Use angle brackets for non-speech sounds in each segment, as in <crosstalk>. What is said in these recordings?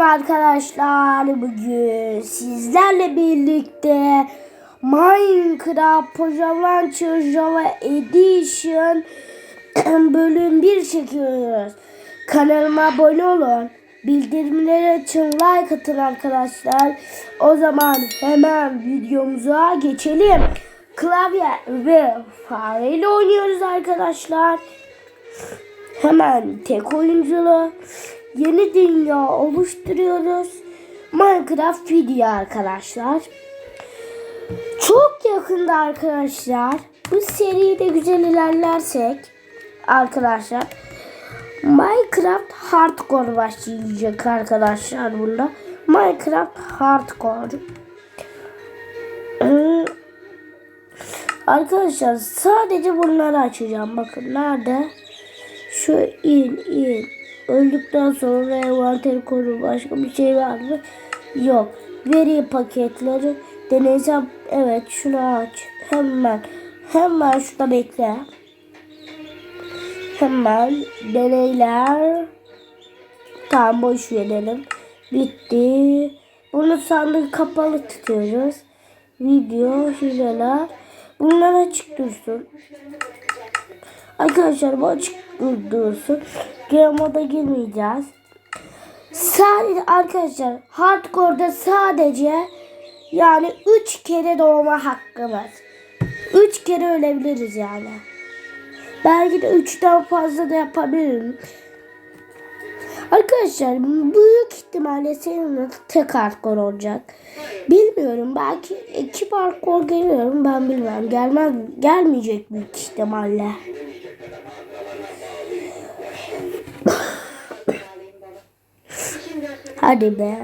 Selamünaleyküm arkadaşlar. Bugün sizlerle birlikte Minecraft Pajamalançı Java Edition <clears throat> bölüm 1 çekiyoruz. Kanalıma abone olun. Bildirimleri açın, like atın arkadaşlar. O zaman hemen videomuza geçelim. Klavye ve fareyle oynuyoruz arkadaşlar. Hemen tek oyunculu yeni dünya oluşturuyoruz. Minecraft video arkadaşlar. Çok yakında arkadaşlar bu seride güzel ilerlersek arkadaşlar Minecraft Hardcore başlayacak arkadaşlar bunda. Minecraft Hardcore. Ee, arkadaşlar sadece bunları açacağım. Bakın nerede? Şu in in. Öldükten sonra envanter koru başka bir şey var mı? Yok. Veri paketleri deneysel evet şunu aç. Hemen hemen şurada bekle. Hemen deneyler. Tamam boş verelim. Bitti. Bunu sandık kapalı tutuyoruz. Video hileler. Bunlar açık dursun. Arkadaşlar bu açık dursun. Game moda girmeyeceğiz. Sadece arkadaşlar hardcore'da sadece yani 3 kere doğma hakkımız. 3 kere ölebiliriz yani. Belki de 3'ten fazla da yapabilirim. Arkadaşlar büyük ihtimalle senin tek hardcore olacak. Bilmiyorum belki iki hardcore geliyorum ben bilmem. Gelmez gelmeyecek büyük ihtimalle. Hadi be.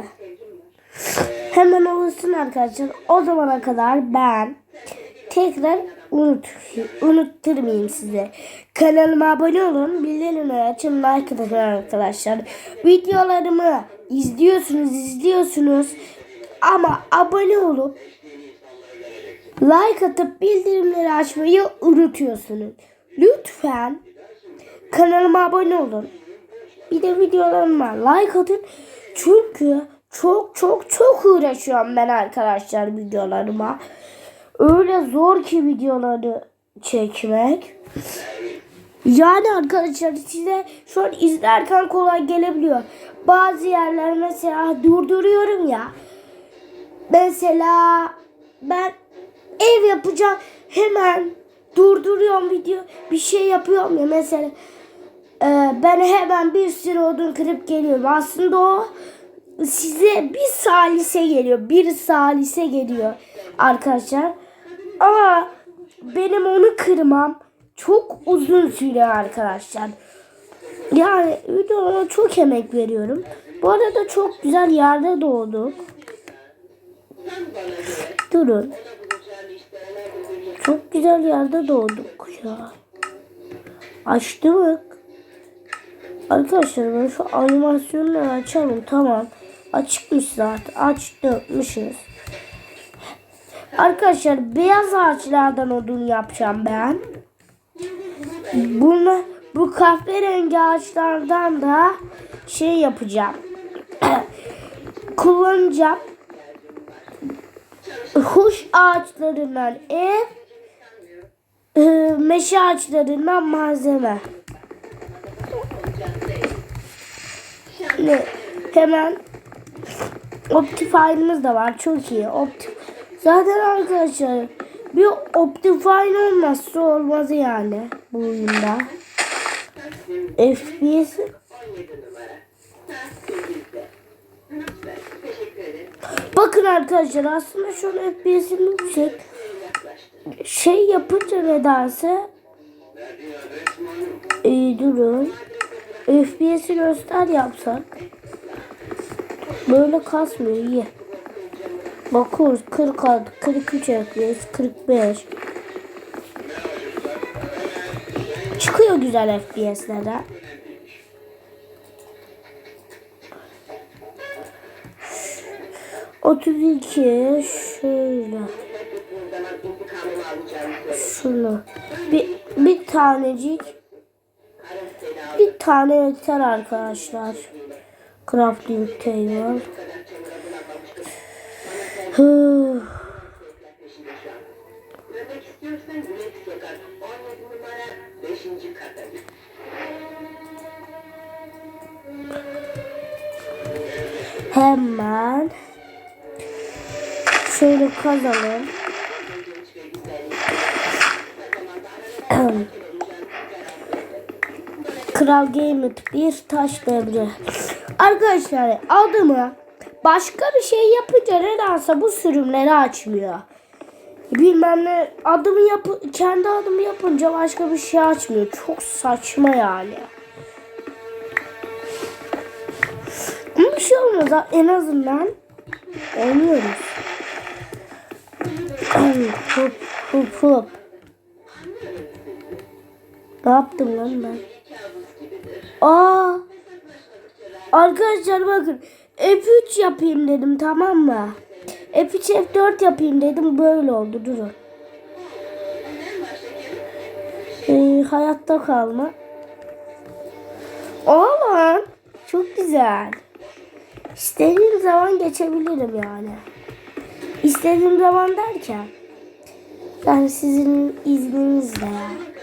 Hemen olursun arkadaşlar. O zamana kadar ben tekrar unut unutturmayayım size. Kanalıma abone olun. Bildirimleri açın. Like atın arkadaşlar. Videolarımı izliyorsunuz izliyorsunuz. Ama abone olup like atıp bildirimleri açmayı unutuyorsunuz. Lütfen kanalıma abone olun. Bir de videolarıma like atın. Çünkü çok çok çok uğraşıyorum ben arkadaşlar videolarıma. Öyle zor ki videoları çekmek. Yani arkadaşlar size şu an izlerken kolay gelebiliyor. Bazı yerler mesela durduruyorum ya. Mesela ben ev yapacağım hemen durduruyorum video bir şey yapıyorum ya mesela ee, ben hemen bir sürü odun kırıp geliyorum. Aslında o size bir salise geliyor. Bir salise geliyor arkadaşlar. Ama benim onu kırmam çok uzun sürüyor arkadaşlar. Yani videolara çok emek veriyorum. Bu arada çok güzel yerde doğduk. Durun. Çok güzel yerde doğduk ya. Açtık. Arkadaşlar ben şu animasyonları açalım. Tamam. Açıkmış zaten. Açtıkmışız. Arkadaşlar beyaz ağaçlardan odun yapacağım ben. Bunu bu kahverengi ağaçlardan da şey yapacağım. <coughs> Kullanacağım. Huş ağaçlarından ev, e, meşe ağaçlarından malzeme. Ne? Hemen Optifine'ımız da var. Çok iyi. Opti Zaten arkadaşlar bir Optifine olmazsa olmaz yani bu oyunda. FPS Bakın arkadaşlar aslında şu an FPS'im yüksek. Şey yapınca nedense ee, durun. FPS'i göster yapsak. Böyle kasmıyor iyi. Bakıyoruz 46, 43 FPS, 45. Çıkıyor güzel FPS'lere. Otuz iki şöyle. Şunu. Bir, bir tanecik. Tane yeter arkadaşlar. Crafting table. Hı. Kral Gaming bir taş devri. Arkadaşlar adımı başka bir şey yapınca nedense bu sürümleri açmıyor. Bilmem ne adımı yapı kendi adımı yapınca başka bir şey açmıyor. Çok saçma yani. Ama bir şey olmaz en azından oynuyoruz. hop hop hop. Ne yaptım lan ben? Aa! Arkadaşlar bakın F3 yapayım dedim tamam mı? F3 F4 yapayım dedim böyle oldu durun. Ee, hayatta kalma. Oğlum çok güzel. İstediğim zaman geçebilirim yani. İstediğim zaman derken yani sizin izninizle yani.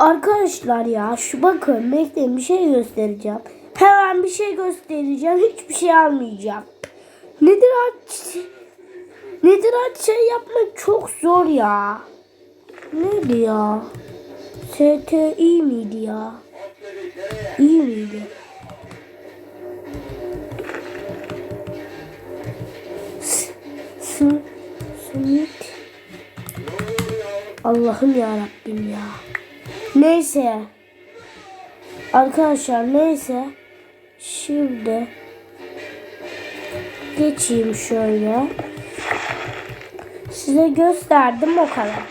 Arkadaşlar ya şu bakın bekleyin bir şey göstereceğim. Hemen bir şey göstereceğim. Hiçbir şey almayacağım. Nedir aç? Nedir aç şey yapmak çok zor ya. Neydi ya? STI miydi ya? İyi miydi? Allah'ım ya Rabbim ya. Neyse. Arkadaşlar neyse. Şimdi geçeyim şöyle. Size gösterdim o kadar.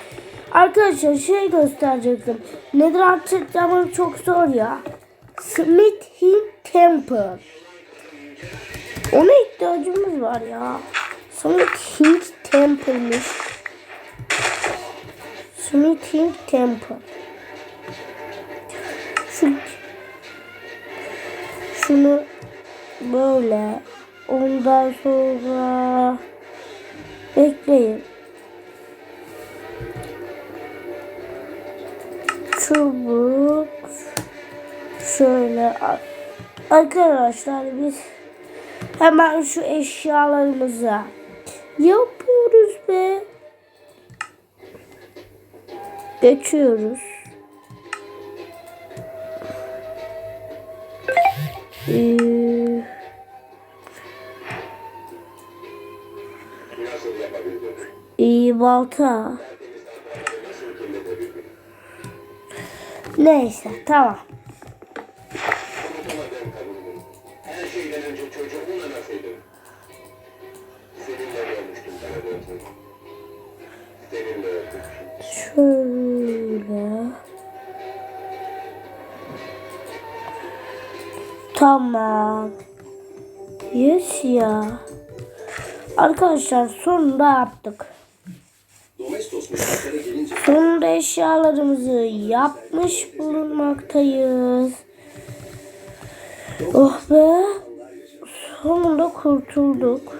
Arkadaşlar şey gösterecektim. Nedir artık zaman çok zor ya. Smith Hill Temple. Ona ihtiyacımız var ya. Smith Hill Temple'miş. Smith Hill Temple. Şunu böyle ondan sonra bekleyin. Çubuk şöyle arkadaşlar biz hemen şu eşyalarımızı yapıyoruz be. Geçiyoruz. Ee, balta. Neyse tamam. Arkadaşlar sonunda yaptık. Sonunda eşyalarımızı yapmış bulunmaktayız. Oh be. Sonunda kurtulduk.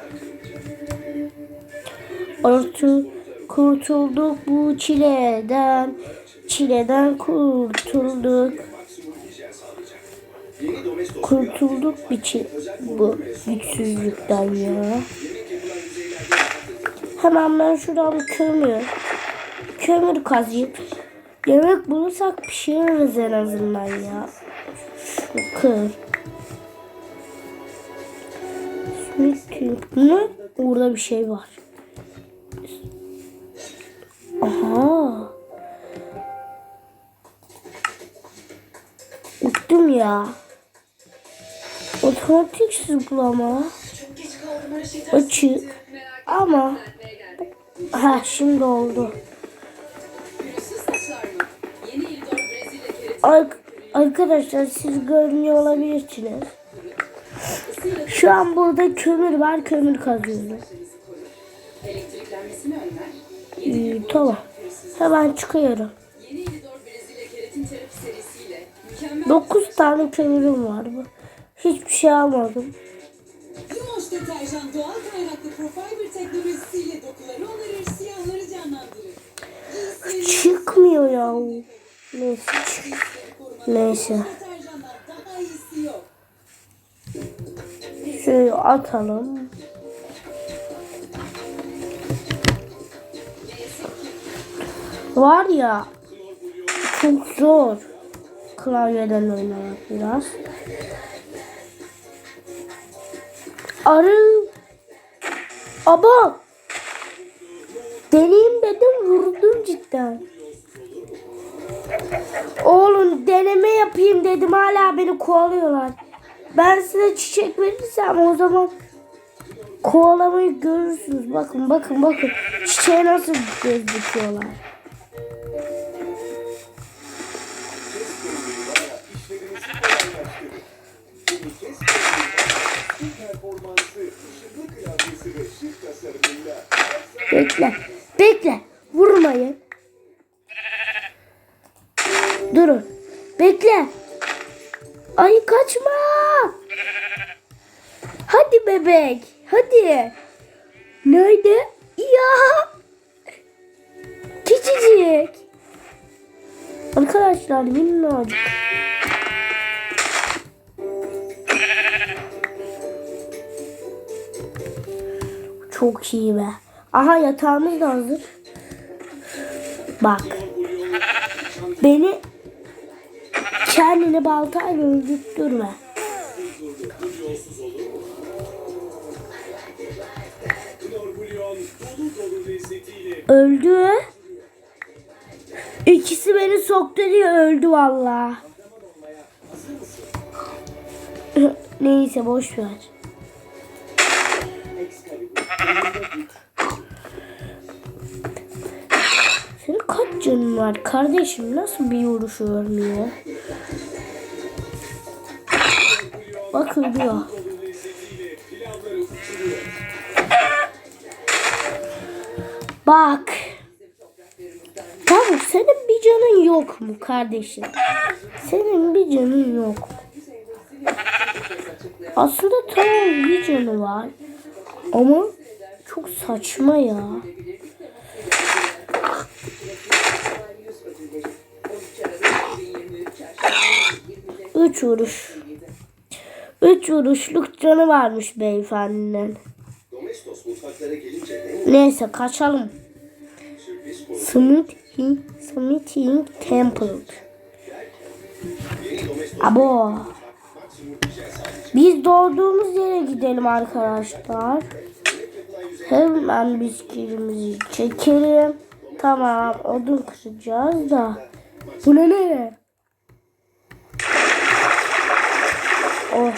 Artık kurtulduk bu çileden. Çileden kurtulduk. Kurtulduk bir bu güçsüzlükten ya. Hemen ben şuradan kömür. Kömür kazıyıp yemek bulursak pişiririz en azından ya. Şu kır. Ne? Orada bir şey var. Aha. Uçtum ya. Otomatik zıplama. Açık. Ama ha şimdi oldu. Ar- arkadaşlar siz görmüyor olabilirsiniz. Şu an burada kömür var. Kömür kazıyoruz. Ee, tamam. Hemen çıkıyorum. Yeni Elidor Brezilya keratin terapi serisiyle mükemmel 9 tane kömürüm var bu. Hiçbir şey almadım. Yumoş deterjan doğal kaynaklı Profiber teknolojisiyle Çıkmıyor ya. Neyse. çık- Neyse. Şöyle atalım. Var ya çok zor klavyeden oynamak biraz. Arı Aba deneyim dedim vurdum cidden. Oğlum deneme yapayım dedim hala beni kovalıyorlar. Ben size çiçek verirsem o zaman kovalamayı görürsünüz. Bakın bakın bakın. Çiçeğe nasıl göz Bekle. Bekle. Vurmayın. Durun. Bekle. Ay kaçma. Hadi bebek. Hadi. Nerede? Ya. Küçücük. Arkadaşlar minnacık. Çok iyi be. Aha yatağımız da hazır. Bak. Beni kendini baltayla öldürtme. Öldü. İkisi beni soktu diye öldü valla. <laughs> Neyse boş ver. Canın var kardeşim? Nasıl bir vuruş ölmüyor? Bak ölüyor. Bak. Tamam senin bir canın yok mu kardeşim? Senin bir canın yok mu? Aslında tamam bir canı var. Ama çok saçma ya. Üç vuruş. Üç vuruşluk canı varmış beyefendinin. Neyse kaçalım. Smithing, Smithing Temple. Abo. Biz doğduğumuz yere gidelim arkadaşlar. Hemen bisküvimizi çekelim. Tamam odun kıracağız da. Bu ne ne? Oh.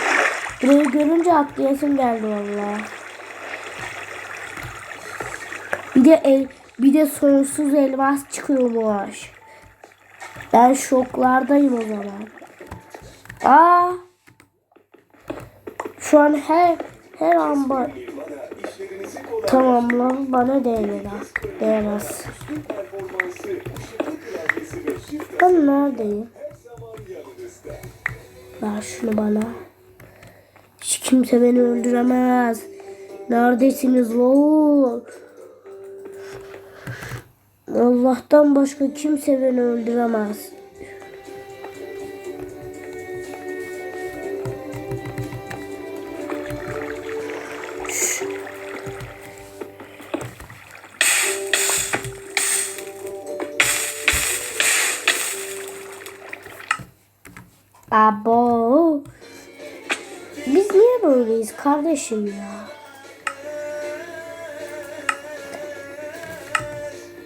Burayı görünce atlayasım geldi valla. Bir de el, bir de sonsuz elmas çıkıyormuş. Ben şoklardayım o zaman. Aa. Şu an her her an ba- tamam lan bana değmez. Değmez. Ben neredeyim? Ver şunu bana. Kimse beni öldüremez. Neredesiniz lo? Allah'tan başka kimse beni öldüremez. Abo. Kardeşim ya?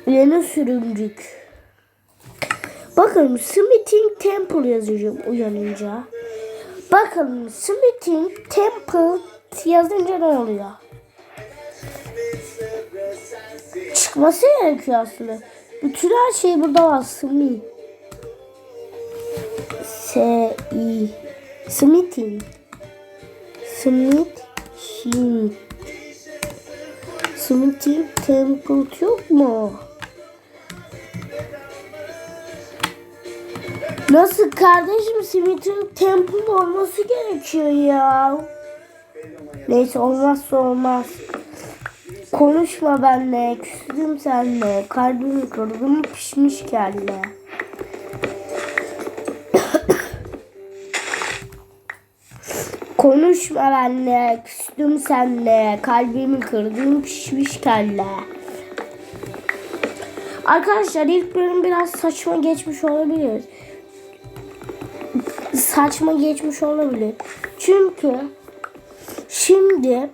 Yeni sürümcük. Bakın Smithing Temple yazacağım uyanınca. Bakın Smithing Temple yazınca ne oluyor? Çıkması gerekiyor aslında. Bütün her şey burada var. Smith. S I Smith Smith Smithy Temple yok mu? Nasıl kardeşim Smith'in Temple olması gerekiyor ya. Neyse olmazsa olmaz. Konuşma benle, küstüm senle. Kalbim kırdım pişmiş kelle. Konuşma benle, küstüm senle, kalbimi kırdım pişmiş kelle. Arkadaşlar ilk bölüm biraz saçma geçmiş olabilir. Saçma geçmiş olabilir. Çünkü şimdi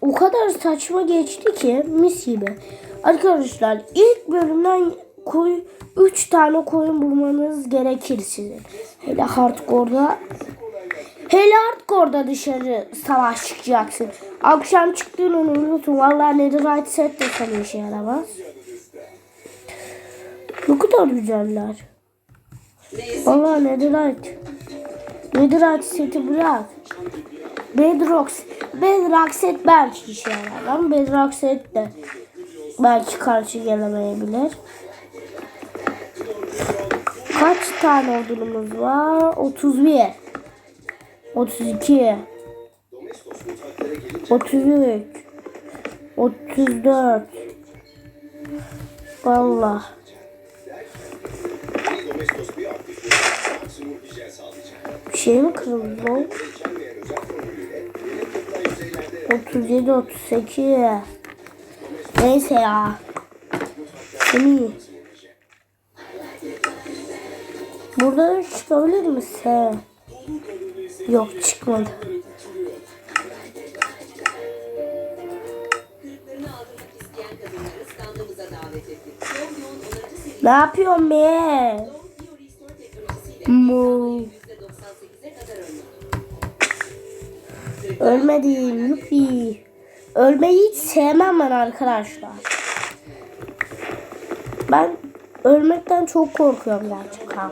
o kadar saçma geçti ki mis gibi. Arkadaşlar ilk bölümden koy 3 tane koyun bulmanız gerekir sizin. Hele hardcore'da Hele hardcore'da dışarı savaş çıkacaksın. Akşam çıktığını unutun. Vallahi netherite set de sana işe yaramaz. Ne kadar güzeller. Vallahi netherite. Netherite seti bırak. Bedrock, Bedrock set belki işe yarar ama Bedrock set de belki karşı gelemeyebilir. Kaç tane odunumuz var? 31. 32. 33. 34. Vallahi. Domestos bir şey mi kırıldı lan? Geçen ve özel formülüyle günlük kutla yüzeylerde 37, 38. Neyse ya. Seni. Burada çıkabilir misin? Yok çıkmadı. Ne yapıyorsun be? Mu. %98'e kadar önlüyor. Ölmedim. Yuppie. Ölmeyi hiç sevmem ben arkadaşlar. Ben ölmekten çok korkuyorum gerçekten.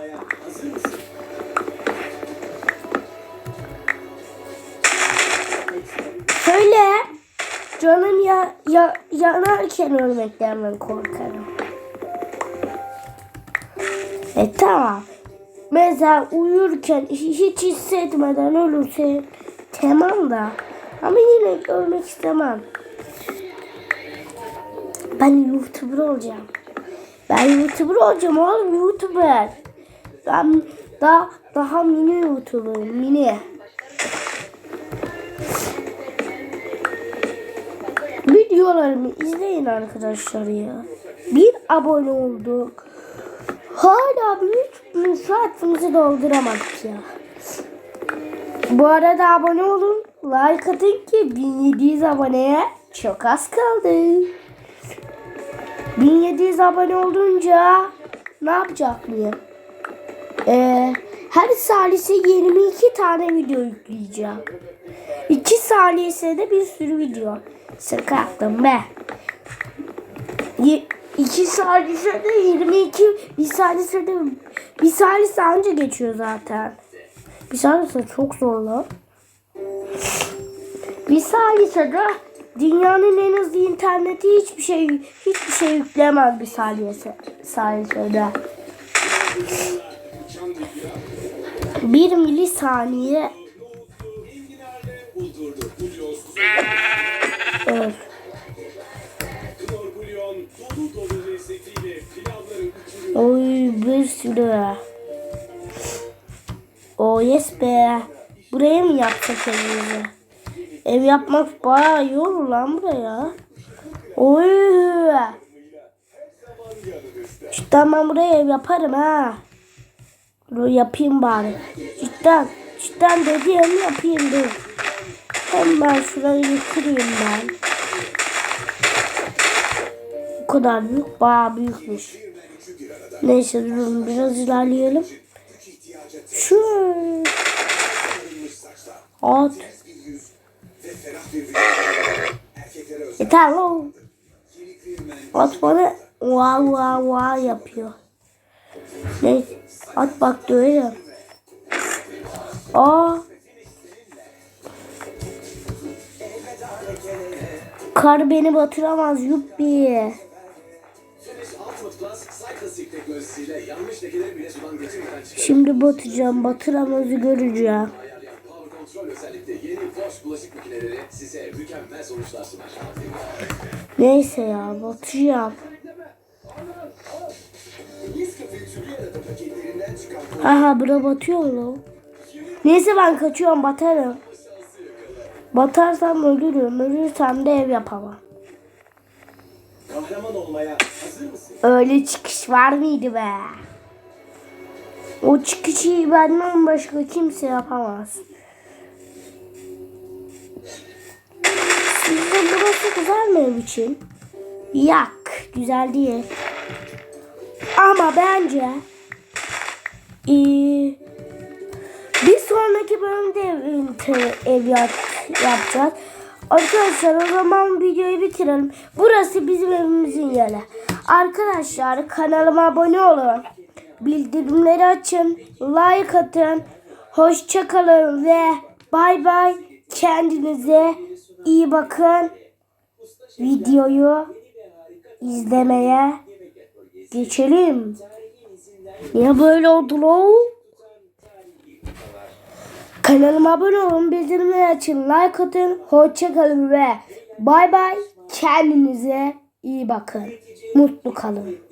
Canım ya, ya yanarken ölmekten ben korkarım. E tamam. Mesela uyurken hiç hissetmeden ölürse tamam da ama yine ölmek istemem. Ben YouTuber olacağım. Ben YouTuber olacağım oğlum YouTuber. Ben daha daha mini YouTuber'ım mini. Videolarımı izleyin arkadaşlar ya. Bir abone olduk. Hala bir 3000 saatimizi dolduramadık ya. Bu arada abone olun. Like atın ki 1700 aboneye çok az kaldı. 1700 abone olunca ne yapacak mıyım? Ee, her salise 22 tane video yükleyeceğim. 2 salise bir sürü video. Şaka yaptım be. Ye- İki salise de 22 bir salise de bir salise anca geçiyor zaten. Bir salise çok zor lan. Bir salisede dünyanın en hızlı interneti hiçbir şey hiçbir şey yüklemez bir salise salisede. Bir milisaniye evet. Oy bir sürü. O yes be. Buraya mı yapsak evimizi? Ev yapmak bayağı iyi olur lan buraya. Oy. Cidden ben buraya ev yaparım ha. Dur yapayım bari. Cidden. Cidden dediğimi yapayım dur. Hemen şurayı kırayım ben. Bu kadar büyük. Bayağı büyükmüş. Neyse durun biraz ilerleyelim. Şöyle. At. Yeter lan. At bana wow wow wow yapıyor. Ne? At bak böyle. Aa. Kar beni batıramaz yuppi. Şimdi batacağım. Batıramazı göreceğim. Neyse ya batacağım. Aha bura batıyor mu? Neyse ben kaçıyorum batarım. Batarsam ölürüm. Ölürsem de ev yapamam. kahraman olmaya hazır mısın? Öyle çıkış var mıydı be? O çıkışı benden başka kimse yapamaz. Sizce burası güzel mi ev için? Yak. Güzel değil. Ama bence eee, bir sonraki bölümde ev, ev yap, yapacağız. Arkadaşlar o zaman videoyu bitirelim. Burası bizim evimizin yeri. Arkadaşlar kanalıma abone olun. Bildirimleri açın. Like atın. Hoşça kalın ve bay bay. Kendinize iyi bakın. Videoyu izlemeye geçelim. Niye böyle oldu lan? Kanalıma abone olun, bildirimleri açın, like atın, hoşça kalın ve bay bay. Kendinize iyi bakın. Mutlu kalın.